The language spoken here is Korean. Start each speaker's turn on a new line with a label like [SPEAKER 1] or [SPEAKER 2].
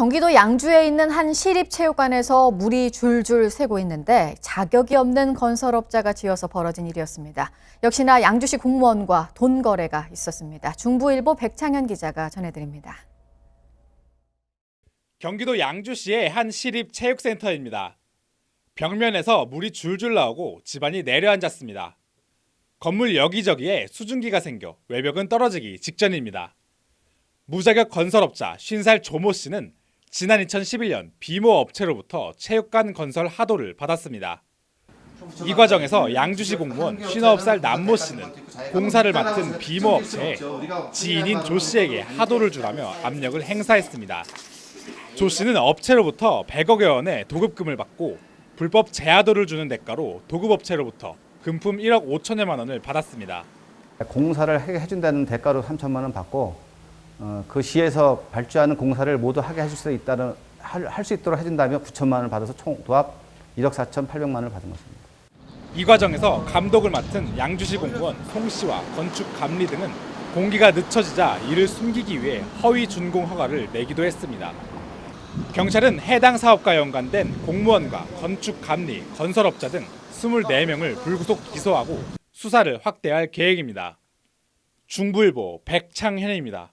[SPEAKER 1] 경기도 양주에 있는 한 시립체육관에서 물이 줄줄 새고 있는데 자격이 없는 건설업자가 지어서 벌어진 일이었습니다. 역시나 양주시 공무원과 돈 거래가 있었습니다. 중부일보 백창현 기자가 전해드립니다.
[SPEAKER 2] 경기도 양주시의 한 시립 체육센터입니다. 벽면에서 물이 줄줄 나오고 집안이 내려앉았습니다. 건물 여기저기에 수증기가 생겨 외벽은 떨어지기 직전입니다. 무자격 건설업자 50살 조모 씨는 지난 2011년 비모 업체로부터 체육관 건설 하도를 받았습니다. 이 과정에서 양주시 공무원 59살 남모 씨는 공사를 맡은 비모 업체에 지인인 조 씨에게 하도를 주라며 압력을 행사했습니다. 조 씨는 업체로부터 100억여 원의 도급금을 받고 불법 재하도를 주는 대가로 도급업체로부터 금품 1억 5천여만 원을 받았습니다.
[SPEAKER 3] 공사를 해준다는 대가로 3천만 원 받고 어, 그 시에서 발주하는 공사를 모두 하게 해줄 수 있다는 할 수 있도록 해준다며 9천만 원을 받아서 총 도합 1억 4천 8백만 원을 받은 것입니다.
[SPEAKER 2] 이 과정에서 감독을 맡은 양주시 공무원 송 씨와 건축 감리 등은 공기가 늦춰지자 이를 숨기기 위해 허위 준공 허가를 내기도 했습니다. 경찰은 해당 사업과 연관된 공무원과 건축 감리, 건설업자 등 24명을 불구속 기소하고 수사를 확대할 계획입니다. 중부일보 백창현입니다.